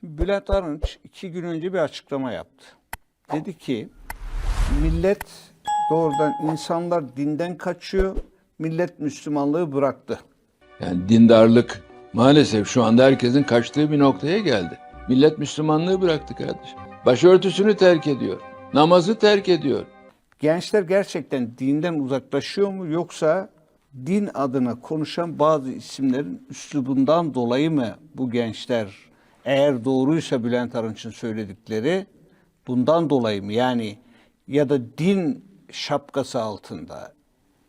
Şimdi Bülent Arınç iki gün önce bir açıklama yaptı. Dedi ki millet doğrudan insanlar dinden kaçıyor, millet Müslümanlığı bıraktı. Yani dindarlık maalesef şu anda herkesin kaçtığı bir noktaya geldi. Millet Müslümanlığı bıraktı kardeşim. Başörtüsünü terk ediyor. Namazı terk ediyor. Gençler gerçekten dinden uzaklaşıyor mu yoksa din adına konuşan bazı isimlerin üslubundan dolayı mı bu gençler eğer doğruysa Bülent Arınç'ın söyledikleri bundan dolayı mı yani ya da din şapkası altında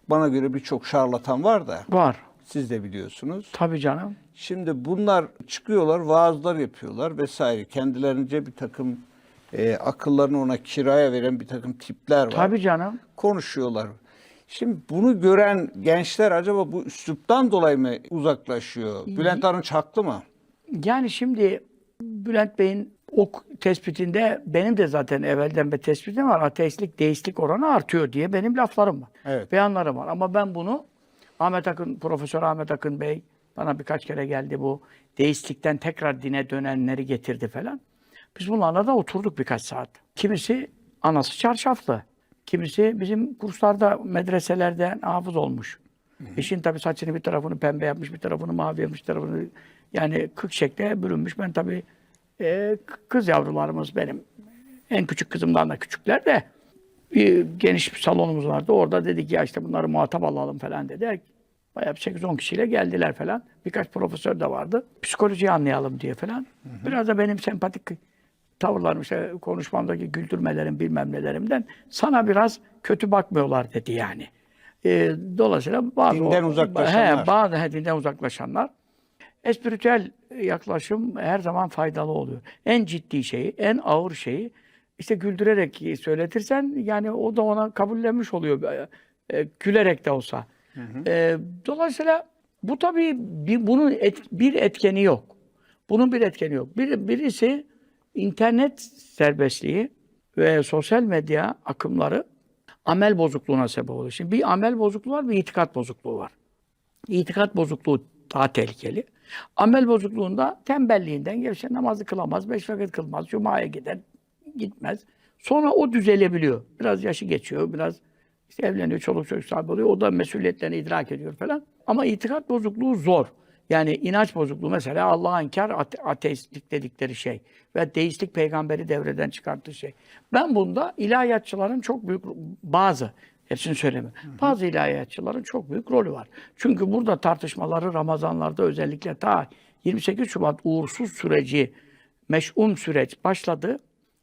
bana göre birçok şarlatan var da Var. siz de biliyorsunuz. Tabii canım. Şimdi bunlar çıkıyorlar, vaazlar yapıyorlar vesaire. Kendilerince bir takım e, akıllarını ona kiraya veren bir takım tipler var. Tabii canım. Konuşuyorlar. Şimdi bunu gören gençler acaba bu üsluptan dolayı mı uzaklaşıyor? Bülent Arınç haklı mı? Yani şimdi Bülent Bey'in o tespitinde benim de zaten evvelden bir tespitim var. Ateistlik, deistlik oranı artıyor diye benim laflarım var. Evet. Beyanlarım var. Ama ben bunu Ahmet Akın, Profesör Ahmet Akın Bey bana birkaç kere geldi bu deistlikten tekrar dine dönenleri getirdi falan. Biz bunlarla da oturduk birkaç saat. Kimisi anası çarşaflı. Kimisi bizim kurslarda, medreselerde hafız olmuş. Eşin tabii saçını bir tarafını pembe yapmış, bir tarafını mavi yapmış, bir tarafını yani kırk şekle bürünmüş. Ben tabii e, kız yavrularımız benim. En küçük kızımdan da küçükler de bir geniş bir salonumuz vardı. Orada dedik ya işte bunları muhatap alalım falan dedi. Bayağı bir 8-10 kişiyle geldiler falan. Birkaç profesör de vardı. Psikolojiyi anlayalım diye falan. Biraz da benim sempatik tavırlarım işte konuşmamdaki güldürmelerim bilmem nelerimden sana biraz kötü bakmıyorlar dedi yani. Ee, dolayısıyla bazı Dinden uzaklaşanlar. He, bazı he, dinden uzaklaşanlar espritüel yaklaşım her zaman faydalı oluyor. En ciddi şeyi, en ağır şeyi işte güldürerek söyletirsen yani o da ona kabullenmiş oluyor. E, e, gülerek de olsa. E, dolayısıyla bu tabii bir, bunun et- bir etkeni yok. Bunun bir etkeni yok. Bir, birisi internet serbestliği ve sosyal medya akımları amel bozukluğuna sebep oluyor. Şimdi bir amel bozukluğu var, bir itikat bozukluğu var. İtikat bozukluğu daha tehlikeli. Amel bozukluğunda tembelliğinden gevşe namazı kılamaz, beş vakit kılmaz, cumaya gider, gitmez. Sonra o düzelebiliyor. Biraz yaşı geçiyor, biraz işte evleniyor, çoluk çocuk sahibi oluyor. O da mesuliyetlerini idrak ediyor falan. Ama itikat bozukluğu zor. Yani inanç bozukluğu mesela Allah'a inkar ate- ateistlik dedikleri şey ve deistlik peygamberi devreden çıkarttığı şey. Ben bunda ilahiyatçıların çok büyük bazı hepsini söyleme. Bazı ilahiyatçıların çok büyük rolü var. Çünkü burada tartışmaları Ramazanlarda özellikle ta 28 Şubat uğursuz süreci meş'um süreç başladı.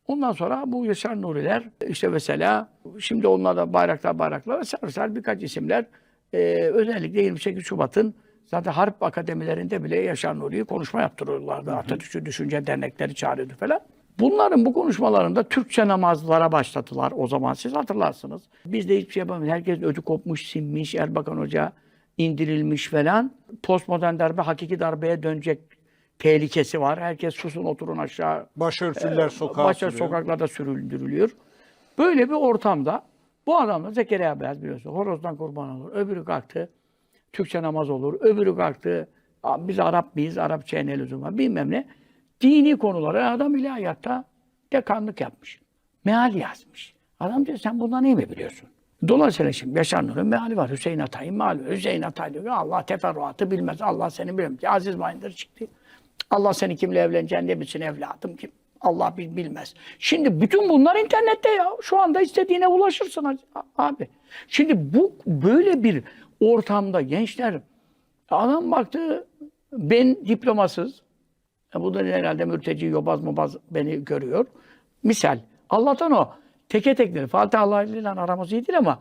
Ondan sonra bu Yaşar Nuriler işte mesela şimdi onlar da bayraklar bayraklar vesaire birkaç isimler e, özellikle 28 Şubat'ın zaten harp akademilerinde bile Yaşar Nuri'yi konuşma yaptırıyorlardı. Atatürkçü Düşünce Dernekleri çağırıyordu falan. Bunların bu konuşmalarında Türkçe namazlara başladılar o zaman. Siz hatırlarsınız. Biz de hiçbir şey yapamıyoruz. Herkes ödü kopmuş, sinmiş, Erbakan Hoca indirilmiş falan. Postmodern darbe hakiki darbeye dönecek tehlikesi var. Herkes susun oturun aşağı Başörtüler sokağa Başka sürüyor. sokaklarda sürüldürülüyor. Böyle bir ortamda bu adam da Zekeriya Beyaz biliyorsun. Horozdan kurban olur. Öbürü kalktı. Türkçe namaz olur. Öbürü kalktı. "Aa, Biz Arap mıyız? Arapçaya ne lüzum var? Bilmem ne. Dini konuları adam ilahiyatta dekanlık yapmış. Meal yazmış. Adam diyor sen bundan iyi mi biliyorsun? Dolayısıyla şimdi Yaşar Nur'un meali var. Hüseyin Atay'ın meali var. Hüseyin Atay diyor Allah teferruatı bilmez. Allah seni bilmez. Aziz Bayındır çıktı. Allah seni kimle evleneceğini ne bilsin evladım kim? Allah bil- bilmez. Şimdi bütün bunlar internette ya. Şu anda istediğine ulaşırsın abi. Şimdi bu böyle bir ortamda gençler adam baktı ben diplomasız e bu da herhalde mürteci, yobaz, mobaz beni görüyor. Misal Allah'tan o teke tekleri, Fatih Allah ile aramız iyi değil ama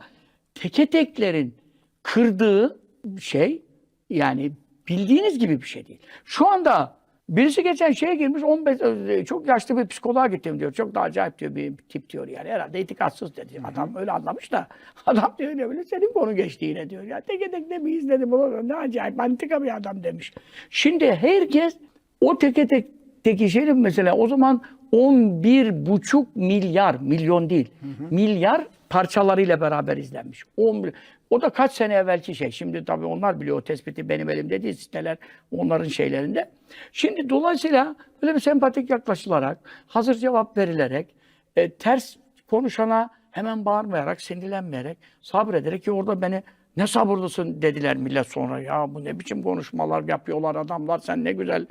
teke teklerin kırdığı şey yani bildiğiniz gibi bir şey değil. Şu anda birisi geçen şeye girmiş 15 e, çok yaşlı bir psikoloğa gittim diyor. Çok da acayip diyor bir tip diyor yani. Herhalde itikatsız dedi. Adam öyle anlamış da adam diyor ne bile senin konu geçti yine diyor. Ya teke tek ne miyiz dedi. Bu ne acayip antika bir adam demiş. Şimdi herkes o teke tek Teki şey mesela o zaman 11 buçuk milyar, milyon değil, milyar parçalarıyla beraber izlenmiş. 11, o da kaç sene evvelki şey. Şimdi tabii onlar biliyor o tespiti benim elimde değil, siteler onların şeylerinde. Şimdi dolayısıyla böyle bir sempatik yaklaşılarak, hazır cevap verilerek, e, ters konuşana hemen bağırmayarak, sinirlenmeyerek, sabrederek ki orada beni ne sabırlısın dediler millet sonra. Ya bu ne biçim konuşmalar yapıyorlar adamlar sen ne güzel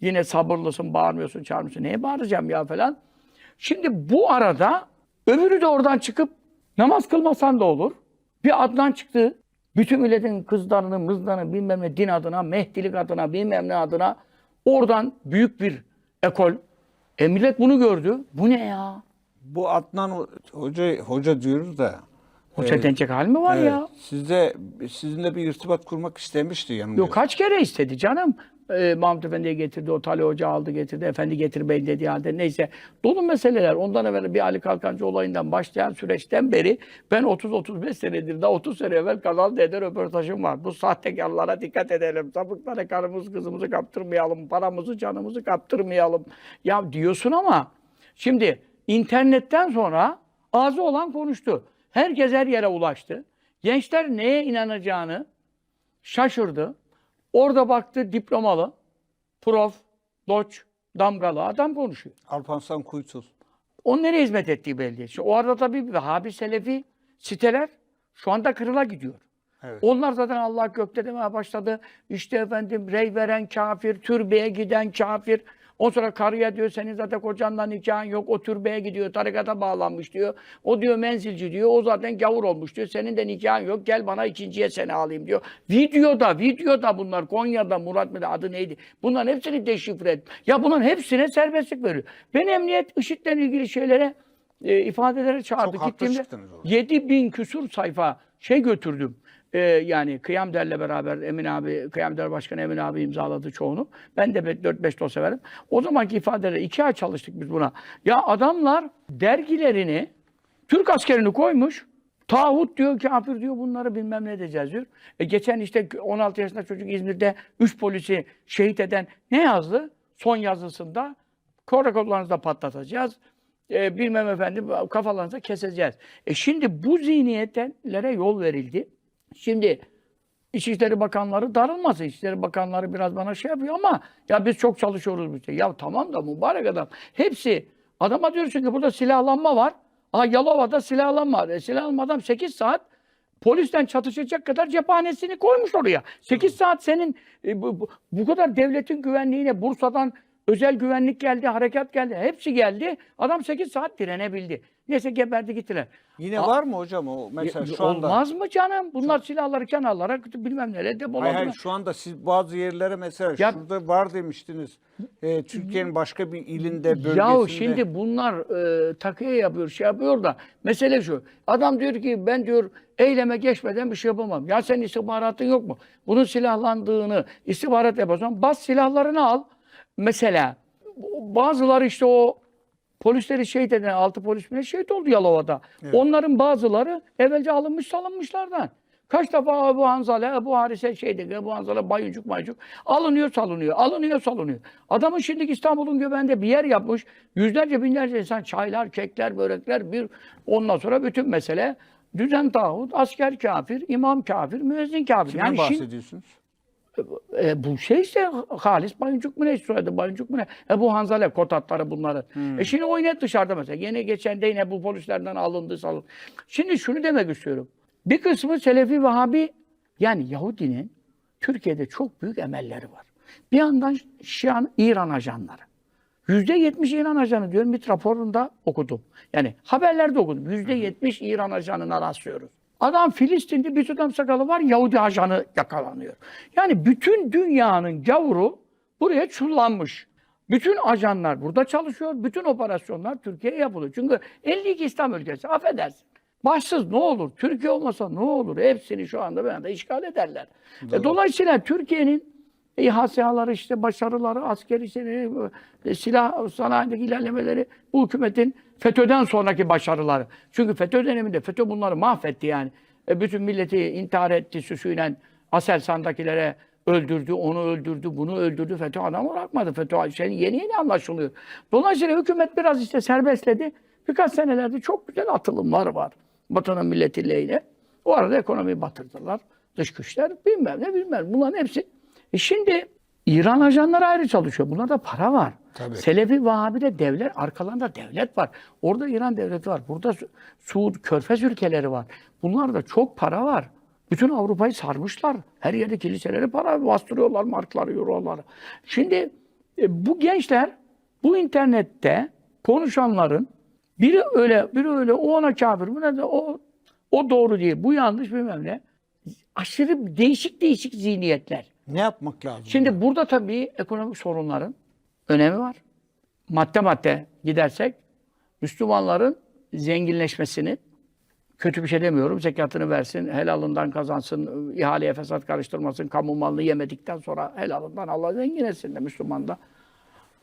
yine sabırlısın, bağırmıyorsun, çağırmıyorsun. Neye bağıracağım ya falan. Şimdi bu arada öbürü de oradan çıkıp namaz kılmasan da olur. Bir Adnan çıktı. Bütün milletin kızlarını, mızlarını bilmem ne din adına, mehdilik adına, bilmem ne adına oradan büyük bir ekol. E millet bunu gördü. Bu ne ya? Bu Adnan Hoca hoca diyoruz da. Hoca e, denecek hal mi var evet, ya? Sizde sizinle bir irtibat kurmak istemişti yanılmıyor. Yok kaç kere istedi canım. Ee, Mahmut Efendi'ye getirdi, o Tali Hoca aldı getirdi, Efendi getir bey dediği halde neyse. Dolu meseleler. Ondan evvel bir Ali Kalkancı olayından başlayan süreçten beri ben 30-35 senedir, daha 30 sene evvel Kanal D'de röportajım var. Bu sahtekarlara dikkat edelim. Sapıklara karımızı kızımızı kaptırmayalım, paramızı canımızı kaptırmayalım. Ya diyorsun ama şimdi internetten sonra ağzı olan konuştu. Herkes her yere ulaştı. Gençler neye inanacağını şaşırdı. Orada baktı diplomalı, prof, doç, damgalı adam konuşuyor. Alparslan Kuytul. O nereye hizmet ettiği belli. Şimdi o arada tabii Vehhabi Selefi siteler şu anda kırıla gidiyor. Evet. Onlar zaten Allah gökte demeye başladı. İşte efendim rey veren kafir, türbeye giden kafir. O sonra karıya diyor senin zaten kocanla nikahın yok. O türbeye gidiyor, tarikata bağlanmış diyor. O diyor menzilci diyor. O zaten gavur olmuş diyor. Senin de nikahın yok. Gel bana ikinciye seni alayım diyor. Videoda, videoda bunlar. Konya'da, Murat mıydı adı neydi? Bunların hepsini deşifre et. Ya bunların hepsine serbestlik veriyor. Ben emniyet IŞİD'le ilgili şeylere e, ifadelere çağırdı. Çok Gittiğimde çıktınız orada. 7 bin küsur sayfa şey götürdüm. Ee, yani Kıyam Der'le beraber Emin abi, Kıyam Der Başkanı Emin abi imzaladı çoğunu. Ben de 4-5 dosya verdim. O zamanki ifadeleri iki ay çalıştık biz buna. Ya adamlar dergilerini Türk askerini koymuş. Tağut diyor, kafir diyor, bunları bilmem ne edeceğiz diyor. E geçen işte 16 yaşında çocuk İzmir'de 3 polisi şehit eden ne yazdı? Son yazısında karakollarınızda patlatacağız. E, bilmem efendim kafalarınıza keseceğiz. E şimdi bu zihniyetlere yol verildi. Şimdi İçişleri Bakanları darılmasın. İçişleri Bakanları biraz bana şey yapıyor ama ya biz çok çalışıyoruz. Biz de. Ya tamam da mübarek adam. Hepsi adama diyorsun ki burada silahlanma var. Aa Yalova'da silahlanma var. E, silahlanma adam 8 saat polisten çatışacak kadar cephanesini koymuş oraya. 8 saat senin e, bu, bu, bu kadar devletin güvenliğine Bursa'dan özel güvenlik geldi, harekat geldi. Hepsi geldi. Adam 8 saat direnebildi. Neyse geberdi gittiler. Yine A- var mı hocam o mesela şu anda? Olmaz mı canım? Bunlar silahları kenarlara bilmem Hayır, depoladılar. hayır şu anda siz bazı yerlere mesela Ya- şurada var demiştiniz. Ee, Türkiye'nin başka bir ilinde, bölgesinde. Yahu şimdi bunlar e, takıya yapıyor, şey yapıyor da mesele şu. Adam diyor ki ben diyor eyleme geçmeden bir şey yapamam. Ya senin istihbaratın yok mu? Bunun silahlandığını istihbarat yapıyorsan bas silahlarını al. Mesela bazıları işte o polisleri şehit eden altı polis bile şehit oldu Yalova'da. Onların bazıları evvelce alınmış salınmışlardan. Kaç defa Ebu Hanzale, Ebu Harise şeydi, Ebu Hanzale bayıncuk mayıncuk alınıyor salınıyor, alınıyor salınıyor. Adamın şimdi İstanbul'un göbeğinde bir yer yapmış. Yüzlerce binlerce insan çaylar, kekler, börekler bir ondan sonra bütün mesele düzen tağut, asker kafir, imam kafir, müezzin kafir. Kimden yani şimdi, bahsediyorsunuz? E, bu şey işte Halis Bayıncuk mu ne soyadı Bayıncuk mu ne? Ebu Hanzale kotatları bunların. E şimdi o yine dışarıda mesela. Yine geçen de yine bu polislerden alındı salın. Şimdi şunu demek istiyorum. Bir kısmı Selefi Vahabi yani Yahudinin Türkiye'de çok büyük emelleri var. Bir yandan Şian İran ajanları. Yüzde yetmiş İran ajanı diyorum bir raporunda okudum. Yani haberlerde okudum. Yüzde yetmiş İran ajanına rastlıyoruz. Adam Filistin'de bir tutam sakalı var Yahudi ajanı yakalanıyor. Yani bütün dünyanın gavuru buraya çullanmış. Bütün ajanlar burada çalışıyor. Bütün operasyonlar Türkiye'ye yapılıyor. Çünkü 52 İslam ülkesi affedersin. Başsız ne olur? Türkiye olmasa ne olur? Hepsini şu anda ben de işgal ederler. E, dolayısıyla Türkiye'nin İHA işte başarıları, askeri şey, e, silah sanayindeki ilerlemeleri bu hükümetin FETÖ'den sonraki başarıları. Çünkü FETÖ döneminde FETÖ bunları mahvetti yani. E, bütün milleti intihar etti süsüyle Aselsan'dakilere öldürdü, onu öldürdü, bunu öldürdü. FETÖ adam bırakmadı. FETÖ şey yeni yeni anlaşılıyor. Dolayısıyla hükümet biraz işte serbestledi. Birkaç senelerde çok güzel atılımlar var. Vatanın milleti lehine. O arada ekonomiyi batırdılar. Dış güçler bilmem ne bilmem. Bunların hepsi. E şimdi İran ajanları ayrı çalışıyor. Bunlarda para var. Tabii. Selefi Vahabi'de devlet, arkalarında devlet var. Orada İran devleti var. Burada Su- Suud, Körfez ülkeleri var. Bunlarda çok para var. Bütün Avrupa'yı sarmışlar. Her yerde kiliseleri para bastırıyorlar, markları, euroları. Şimdi e, bu gençler bu internette konuşanların biri öyle, biri öyle, o ona kafir, bu ne de o o doğru değil, bu yanlış bilmem ne. Aşırı değişik değişik zihniyetler. Ne yapmak lazım? Şimdi burada tabii ekonomik sorunların önemi var. Madde madde gidersek Müslümanların zenginleşmesini kötü bir şey demiyorum. Zekatını versin, helalından kazansın, ihaleye fesat karıştırmasın, kamu malını yemedikten sonra helalından Allah zengin etsin de Müslüman da.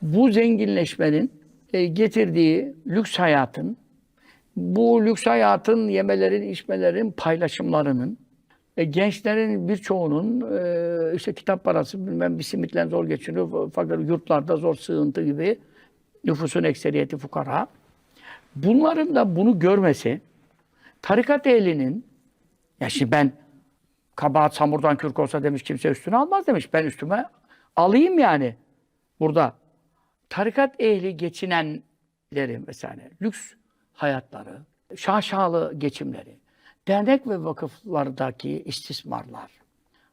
Bu zenginleşmenin e, getirdiği lüks hayatın, bu lüks hayatın yemelerin, içmelerin, paylaşımlarının, e, gençlerin birçoğunun e, işte kitap parası bilmem bir simitle zor geçiniyor. Fakat yurtlarda zor sığıntı gibi nüfusun ekseriyeti fukara. Bunların da bunu görmesi tarikat ehlinin ya şimdi ben kabahat samurdan kürk olsa demiş kimse üstüne almaz demiş. Ben üstüme alayım yani burada. Tarikat ehli geçinenleri mesela lüks hayatları, şaşalı geçimleri, dernek ve vakıflardaki istismarlar,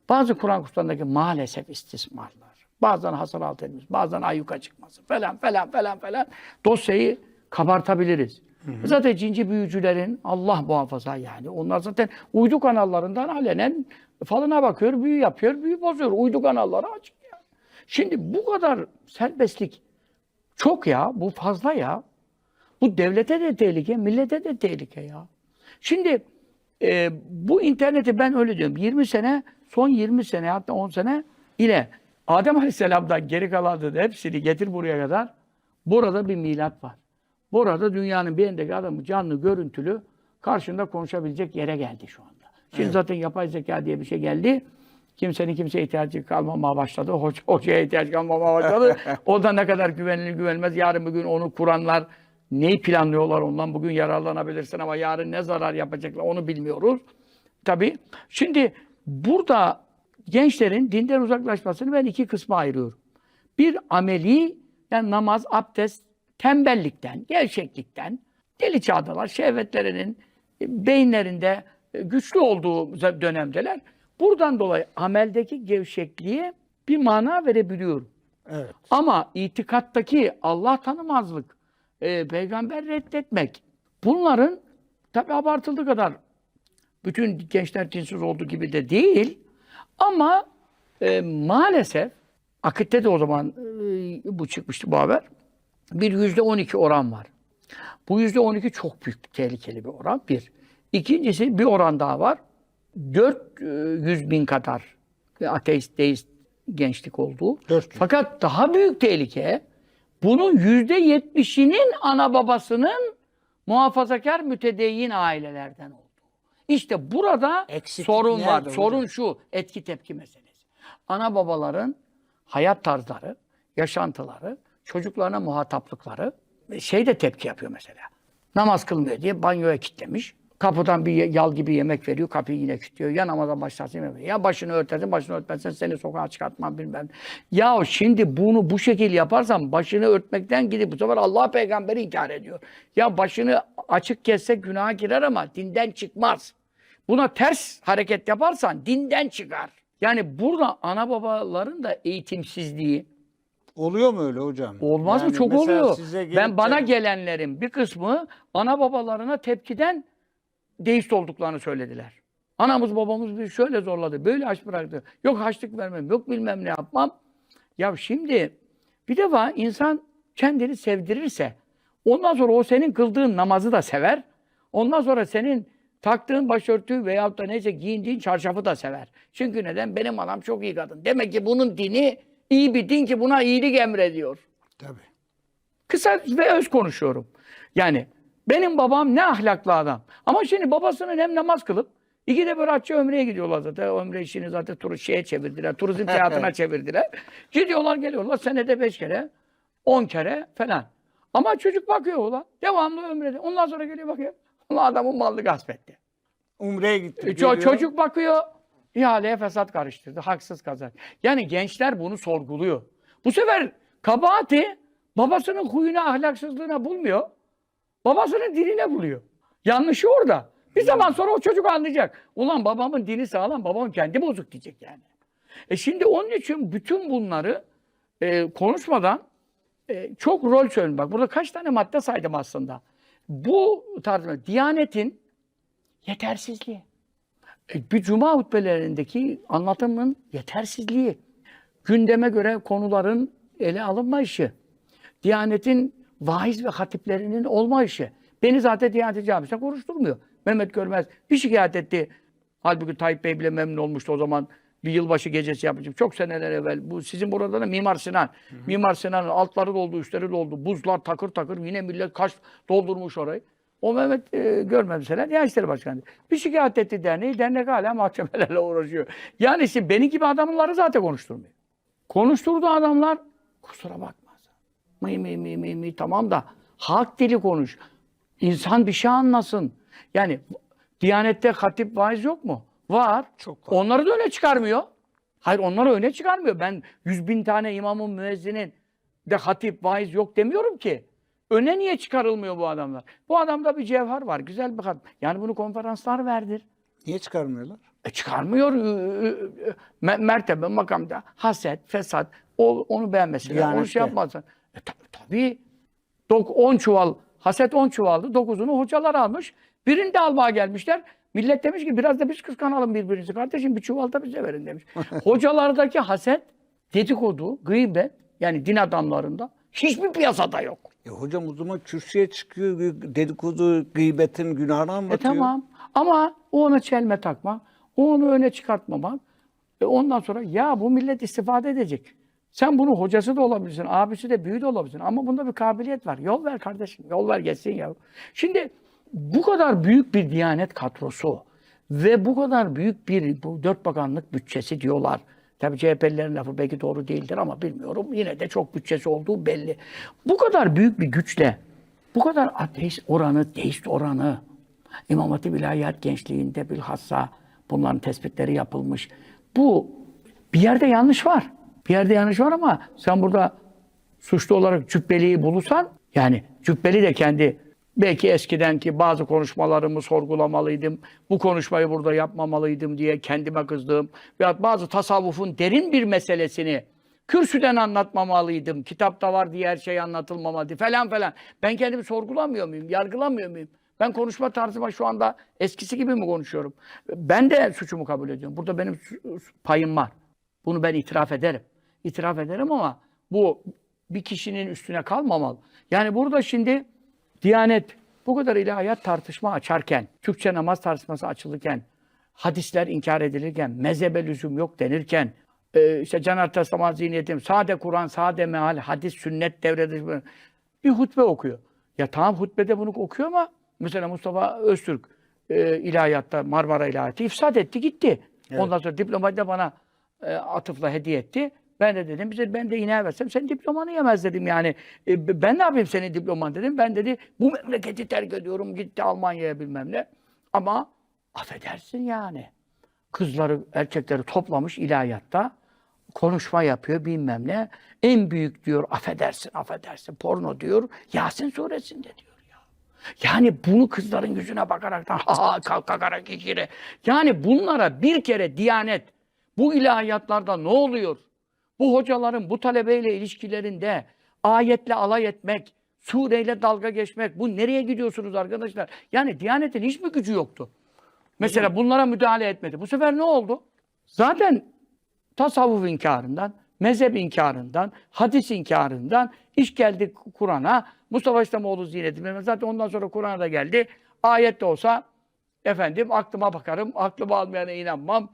bazı Kur'an kurslarındaki maalesef istismarlar, bazen hasar alt edilmesi, bazen ayyuka çıkması falan falan falan falan dosyayı kabartabiliriz. Zaten cinci büyücülerin Allah muhafaza yani. Onlar zaten uydu kanallarından alenen falına bakıyor, büyü yapıyor, büyü bozuyor. Uydu kanalları açık ya. Şimdi bu kadar serbestlik çok ya, bu fazla ya. Bu devlete de tehlike, millete de tehlike ya. Şimdi e, bu interneti ben öyle diyorum. 20 sene, son 20 sene hatta 10 sene ile Adem Aleyhisselam'dan geri kalanların hepsini getir buraya kadar. Burada bir milat var. Burada dünyanın bir yerindeki adamı canlı, görüntülü karşında konuşabilecek yere geldi şu anda. Şimdi zaten yapay zeka diye bir şey geldi. Kimsenin kimseye ihtiyacı kalmamaya başladı. Hoca, hocaya ihtiyaç kalmamaya başladı. o da ne kadar güvenilir güvenilmez. Yarın bugün onu kuranlar neyi planlıyorlar ondan bugün yararlanabilirsin ama yarın ne zarar yapacaklar onu bilmiyoruz. Tabii. Şimdi burada gençlerin dinden uzaklaşmasını ben iki kısma ayırıyorum. Bir ameli yani namaz, abdest, tembellikten, gevşeklikten, deli çağdalar, şehvetlerinin e, beyinlerinde e, güçlü olduğu dönemdeler. Buradan dolayı ameldeki gevşekliğe bir mana verebiliyorum. Evet. Ama itikattaki Allah tanımazlık, e, peygamber reddetmek, bunların tabi abartıldığı kadar bütün gençler dinsiz olduğu gibi de değil. Ama e, maalesef akitte de o zaman e, bu çıkmıştı bu haber. Bir yüzde on iki oran var. Bu yüzde on iki çok büyük, tehlikeli bir oran. Bir. İkincisi bir oran daha var. 400 bin kadar ateist, deist gençlik olduğu. 400. Fakat daha büyük tehlike bunun yüzde yetmişinin ana babasının muhafazakar mütedeyyin ailelerden olduğu. İşte burada Eksiklik sorun var. nerede Sorun hocam? şu, etki tepki meselesi. Ana babaların hayat tarzları, yaşantıları, çocuklarına muhataplıkları şey de tepki yapıyor mesela. Namaz kılmıyor diye banyoya kilitlemiş. Kapıdan bir yal gibi yemek veriyor, kapıyı yine kilitliyor. Ya namaza başlarsın yemek. Ya başını örtersin, başını örtmezsen seni sokağa çıkartmam bilmem. Ya şimdi bunu bu şekil yaparsan başını örtmekten gidip bu sefer Allah peygamberi inkar ediyor. Ya başını açık kesse günaha girer ama dinden çıkmaz. Buna ters hareket yaparsan dinden çıkar. Yani burada ana babaların da eğitimsizliği, Oluyor mu öyle hocam? Olmaz mı? Yani Çok mesela oluyor. Ben bana gelenlerin bir kısmı ana babalarına tepkiden deist olduklarını söylediler. Anamız babamız bizi şöyle zorladı, böyle aç bıraktı. Yok haçlık vermem, yok bilmem ne yapmam. Ya şimdi bir defa insan kendini sevdirirse ondan sonra o senin kıldığın namazı da sever. Ondan sonra senin taktığın başörtü veyahut da neyse giyindiğin çarşafı da sever. Çünkü neden? Benim anam çok iyi kadın. Demek ki bunun dini iyi bir din ki buna iyilik emrediyor. Tabii. Kısa ve öz konuşuyorum. Yani benim babam ne ahlaklı adam. Ama şimdi babasının hem namaz kılıp İki de böyle hacca ömreye gidiyorlar zaten. Ömre işini zaten tur şeye çevirdiler. Turizm seyahatine çevirdiler. Gidiyorlar geliyorlar senede beş kere, on kere falan. Ama çocuk bakıyor ulan. Devamlı ömrede. Ondan sonra geliyor bakıyor. Ulan adamın malını gasp etti. Umre'ye gitti. E, ço- çocuk bakıyor, ihaleye fesat karıştırdı, haksız kazanç. Yani gençler bunu sorguluyor. Bu sefer kabahati babasının huyuna, ahlaksızlığına bulmuyor. Babasının diline buluyor. Yanlışı orada. Bir zaman sonra o çocuk anlayacak. Ulan babamın dini sağlam, babamın kendi bozuk diyecek yani. E şimdi onun için bütün bunları e, konuşmadan e, çok rol söyledim. Bak burada kaç tane madde saydım aslında. Bu tartışma, Diyanetin yetersizliği. E, Bir cuma hutbelerindeki anlatımın yetersizliği. Gündeme göre konuların ele alınmayışı. Diyanetin vaiz ve hatiplerinin olmayışı. Beni zaten Diyanet Camisi'ne konuşturmuyor. Mehmet Görmez bir şikayet etti. Halbuki Tayyip Bey bile memnun olmuştu o zaman. Bir yılbaşı gecesi yapacağım. Çok seneler evvel. Bu sizin burada da Mimar Sinan. Mimar Sinan'ın altları doldu, üstleri doldu. Buzlar takır takır. Yine millet kaç doldurmuş orayı. O Mehmet e, görmez mesela. Diyanet İşleri Başkanı. Bir şikayet etti derneği. Dernek hala mahkemelerle uğraşıyor. Yani işte beni gibi adamları zaten konuşturmuyor. Konuşturduğu adamlar kusura bakmaz. Mıy mıy mıy mıy mıy tamam da halk dili konuş. İnsan bir şey anlasın. Yani Diyanette hatip vaiz yok mu? Var. Çok var. Onları da öne çıkarmıyor. Hayır onları öne çıkarmıyor. Ben yüz bin tane imamın müezzinin de hatip vaiz yok demiyorum ki. Öne niye çıkarılmıyor bu adamlar? Bu adamda bir cevher var. Güzel bir hatip. Yani bunu konferanslar verdir. Niye çıkarmıyorlar? E çıkarmıyor. Mertebe, makamda. Haset, fesat. O, onu beğenmesinler. Onu Diyanette. şey yapmasın. E tabii. tabii. Dok, 10 çuval. Haset 10 çuvaldı. Dokuzunu hocalar almış. Birini de almaya gelmişler. Millet demiş ki biraz da biz kıskanalım birbirimizi. Kardeşim bir çuval da bize verin demiş. Hocalardaki haset, dedikodu, gıybet yani din adamlarında hiçbir piyasada yok. E hocam o zaman kürsüye çıkıyor dedikodu, gıybetin günahını E anlatıyor. tamam ama o ona çelme takmak, o onu öne çıkartmamak. E ondan sonra ya bu millet istifade edecek. Sen bunu hocası da olabilirsin, abisi de büyüğü de olabilirsin. Ama bunda bir kabiliyet var. Yol ver kardeşim, yol ver geçsin ya. Şimdi bu kadar büyük bir diyanet kadrosu ve bu kadar büyük bir bu dört bakanlık bütçesi diyorlar. Tabii CHP'lilerin lafı belki doğru değildir ama bilmiyorum. Yine de çok bütçesi olduğu belli. Bu kadar büyük bir güçle, bu kadar ateist oranı, deist oranı, İmam Hatip İlahiyat Gençliği'nde bilhassa bunların tespitleri yapılmış. Bu bir yerde yanlış var. Bir yerde yanlış var ama sen burada suçlu olarak cübbeliyi bulursan yani cübbeli de kendi belki eskiden ki bazı konuşmalarımı sorgulamalıydım. Bu konuşmayı burada yapmamalıydım diye kendime kızdığım veya bazı tasavvufun derin bir meselesini kürsüden anlatmamalıydım. Kitapta var diye her şey anlatılmamalıydı falan falan. Ben kendimi sorgulamıyor muyum? Yargılamıyor muyum? Ben konuşma tarzıma şu anda eskisi gibi mi konuşuyorum? Ben de suçumu kabul ediyorum. Burada benim payım var. Bunu ben itiraf ederim. İtiraf ederim ama bu bir kişinin üstüne kalmamalı. Yani burada şimdi Diyanet bu kadar ilahiyat tartışma açarken, Türkçe namaz tartışması açılırken, hadisler inkar edilirken, mezhebe lüzum yok denirken, e, işte Caner Taslaman zihniyetim, sade Kur'an, sade meal, hadis, sünnet devredir. Bir hutbe okuyor. Ya tamam hutbede bunu okuyor ama mesela Mustafa Öztürk e, ilahiyatta Marmara İlahiyatı ifsad etti gitti. Ondan sonra diplomayı da bana e, atıfla hediye etti. Ben de dedim bize ben de ineğe versem senin diplomanı yemez dedim yani. E, ben ne yapayım senin diploman dedim. Ben dedi bu memleketi terk ediyorum gitti Almanya'ya bilmem ne. Ama affedersin yani. Kızları erkekleri toplamış ilahiyatta konuşma yapıyor bilmem ne. En büyük diyor affedersin affedersin porno diyor Yasin suresinde diyor ya. Yani bunu kızların yüzüne bakaraktan ha ha kalk kakarak ikire. Yani bunlara bir kere diyanet bu ilahiyatlarda ne oluyor? Bu hocaların bu talebeyle ilişkilerinde ayetle alay etmek, sureyle dalga geçmek. Bu nereye gidiyorsunuz arkadaşlar? Yani Diyanet'in hiç mi gücü yoktu? Mesela bunlara müdahale etmedi. Bu sefer ne oldu? Zaten tasavvuf inkarından, mezhep inkarından, hadis inkarından iş geldi Kur'an'a. Mustafa İslamoğlu ziyneti. Zaten ondan sonra Kur'an'a da geldi. Ayet de olsa efendim aklıma bakarım, aklımı almayana inanmam.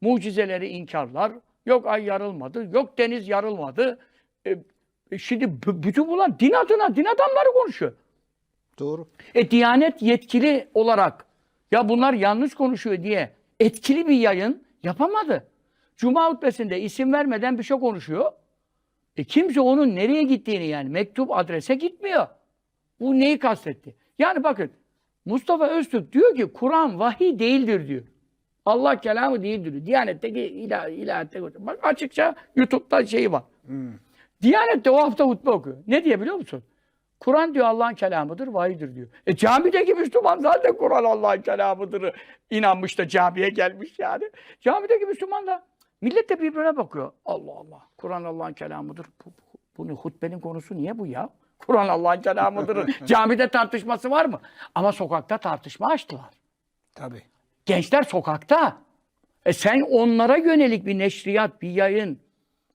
Mucizeleri inkarlar. Yok ay yarılmadı, yok deniz yarılmadı. E, e şimdi bütün bunlar din adına, din adamları konuşuyor. Doğru. E Diyanet yetkili olarak ya bunlar yanlış konuşuyor diye etkili bir yayın yapamadı. Cuma hutbesinde isim vermeden bir şey konuşuyor. E kimse onun nereye gittiğini yani mektup adrese gitmiyor. Bu neyi kastetti? Yani bakın Mustafa Öztürk diyor ki Kur'an vahiy değildir diyor. Allah kelamı değildir. Diyanetteki ilah, ilahiyette bak açıkça YouTube'da şeyi var. Diyanette o hafta hutbe okuyor. Ne diye biliyor musun? Kur'an diyor Allah'ın kelamıdır, vahidir diyor. E camideki Müslüman zaten Kur'an Allah'ın kelamıdır. inanmış da camiye gelmiş yani. Camideki Müslüman da millet de birbirine bakıyor. Allah Allah. Kur'an Allah'ın kelamıdır. Bu, bu, bunun hutbenin konusu niye bu ya? Kur'an Allah'ın kelamıdır. Camide tartışması var mı? Ama sokakta tartışma açtılar. Tabii. Gençler sokakta. E sen onlara yönelik bir neşriyat, bir yayın,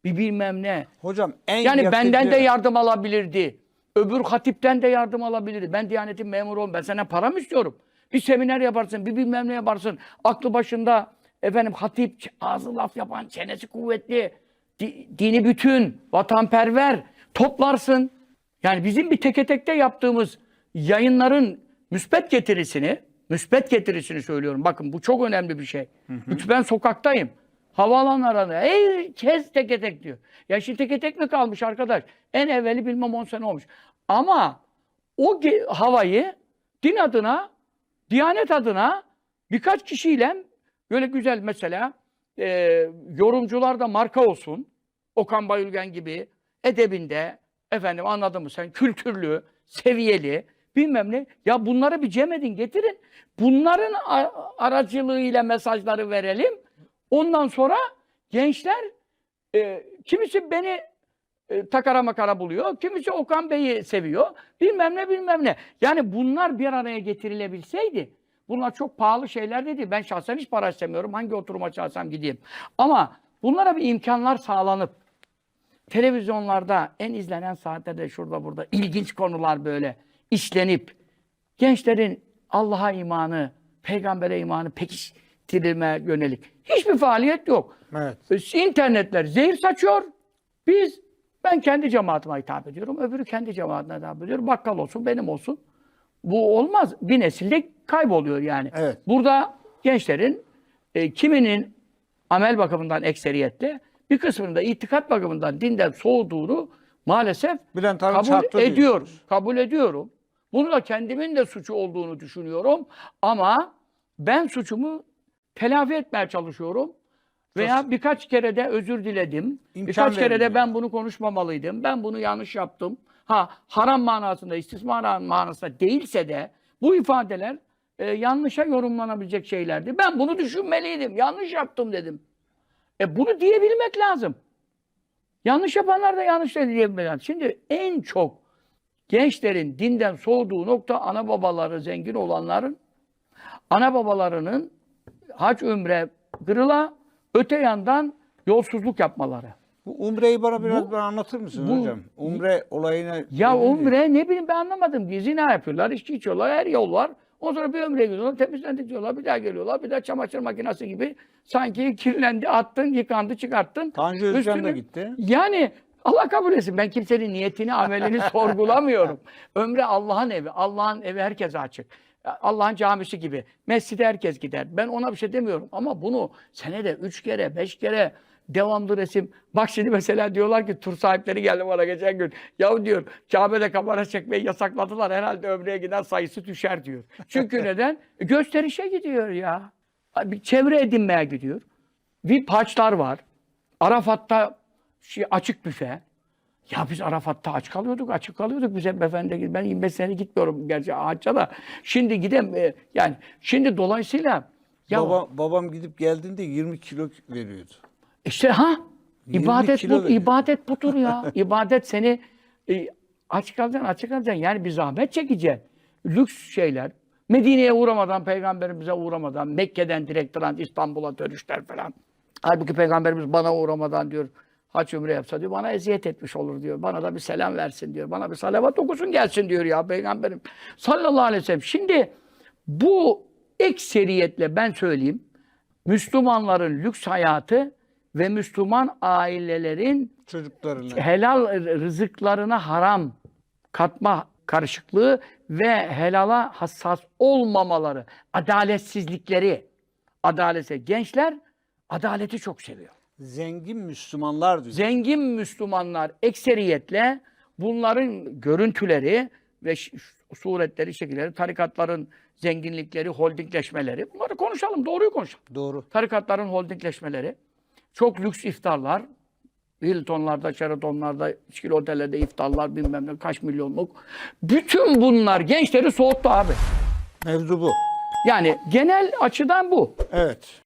bir bilmem ne. Hocam en Yani yakıcı- benden de yardım alabilirdi. Öbür hatipten de yardım alabilirdi. Ben Diyanet'in memuruyum. Ben senden para mı istiyorum? Bir seminer yaparsın, bir bilmem ne yaparsın. Aklı başında efendim hatip, ağzı laf yapan, çenesi kuvvetli, di- dini bütün, vatanperver toplarsın. Yani bizim bir teke tekte yaptığımız yayınların müspet getirisini, müspet getirisini söylüyorum. Bakın bu çok önemli bir şey. Çünkü ben sokaktayım. Havaalanlarında herkes teke tek diyor. Ya şimdi teke tek mi kalmış arkadaş? En evveli bilmem 10 sene olmuş. Ama o havayı din adına, diyanet adına birkaç kişiyle böyle güzel mesela e, yorumcular da marka olsun. Okan Bayülgen gibi edebinde efendim anladın mı sen kültürlü, seviyeli bilmem ne. Ya bunları bir cem edin getirin. Bunların aracılığıyla mesajları verelim. Ondan sonra gençler e, kimisi beni e, takara makara buluyor. Kimisi Okan Bey'i seviyor. Bilmem ne bilmem ne. Yani bunlar bir araya getirilebilseydi bunlar çok pahalı şeyler dedi. Ben şahsen hiç para istemiyorum. Hangi oturuma çağırsam gideyim. Ama bunlara bir imkanlar sağlanıp televizyonlarda en izlenen saatlerde şurada burada ilginç konular böyle işlenip gençlerin Allah'a imanı, peygambere imanı pekiştirilme yönelik hiçbir faaliyet yok. Evet. E, İnternetler zehir saçıyor. Biz, ben kendi cemaatime hitap ediyorum. Öbürü kendi cemaatine hitap ediyor. Bakkal olsun, benim olsun. Bu olmaz. Bir nesilde kayboluyor yani. Evet. Burada gençlerin e, kiminin amel bakımından ekseriyetle bir kısmının da itikat bakımından dinden soğuduğunu maalesef Bülent kabul diyorsunuz. Kabul ediyorum. Bunu da kendimin de suçu olduğunu düşünüyorum. Ama ben suçumu telafi etmeye çalışıyorum. Veya birkaç kere de özür diledim. İmkan birkaç kere de ben bunu konuşmamalıydım. Ben bunu yanlış yaptım. Ha haram manasında, istismar manasında değilse de bu ifadeler e, yanlışa yorumlanabilecek şeylerdi. Ben bunu düşünmeliydim. Yanlış yaptım dedim. E bunu diyebilmek lazım. Yanlış yapanlar da yanlış da diyebilmek lazım. Şimdi en çok gençlerin dinden soğuduğu nokta ana babaları zengin olanların ana babalarının hac ümre kırıla öte yandan yolsuzluk yapmaları. Bu umreyi bana biraz Bu- anlatır mısınız bu- hocam? Umre olayına... Ya umre ne bileyim ben anlamadım. diye Zina yapıyorlar, içki içiyorlar, her yol var. O sonra bir ömre gidiyorlar, temizlendik diyorlar, bir daha geliyorlar, bir daha çamaşır makinesi gibi sanki kirlendi, attın, yıkandı, çıkarttın. Tanju Özcan da gitti. Yani Allah kabul etsin. Ben kimsenin niyetini, amelini sorgulamıyorum. Ömre Allah'ın evi. Allah'ın evi herkese açık. Allah'ın camisi gibi. Mescide herkes gider. Ben ona bir şey demiyorum. Ama bunu senede üç kere, beş kere devamlı resim. Bak şimdi mesela diyorlar ki tur sahipleri geldi bana geçen gün. Ya diyor Kabe'de kamera çekmeyi yasakladılar. Herhalde ömreye giden sayısı düşer diyor. Çünkü neden? Gösterişe gidiyor ya. Bir çevre edinmeye gidiyor. Bir paçlar var. Arafat'ta şey, açık büfe. Ya biz Arafat'ta aç kalıyorduk, açık kalıyorduk. Biz hep efendi, ben 25 sene gitmiyorum gerçi hacca da. Şimdi gidem, e, yani şimdi dolayısıyla ya Baba, babam gidip geldiğinde 20 kilo veriyordu. işte ha 20 ibadet bu, veriyor. ibadet budur ya. ibadet seni e, aç kalacaksın, açık kalacaksın. Yani bir zahmet çekeceksin. Lüks şeyler. Medine'ye uğramadan, peygamberimize uğramadan, Mekke'den direkt trans İstanbul'a dönüşler falan. Halbuki peygamberimiz bana uğramadan diyor, haç ömre yapsa diyor, bana eziyet etmiş olur diyor. Bana da bir selam versin diyor. Bana bir salavat okusun gelsin diyor ya peygamberim. Sallallahu aleyhi ve sellem. Şimdi bu ekseriyetle ben söyleyeyim, Müslümanların lüks hayatı ve Müslüman ailelerin Çocuklarına. helal rızıklarına haram katma karışıklığı ve helala hassas olmamaları, adaletsizlikleri, adalete. Gençler adaleti çok seviyor. Zengin Müslümanlar diyor. Zengin Müslümanlar ekseriyetle bunların görüntüleri ve suretleri, şekilleri, tarikatların zenginlikleri, holdingleşmeleri. Bunları konuşalım, doğruyu konuşalım. Doğru. Tarikatların holdingleşmeleri, çok lüks iftarlar, Hilton'larda, Sheraton'larda, içkili otellerde iftarlar bilmem ne kaç milyonluk. Bütün bunlar gençleri soğuttu abi. Mevzu bu. Yani genel açıdan bu. Evet.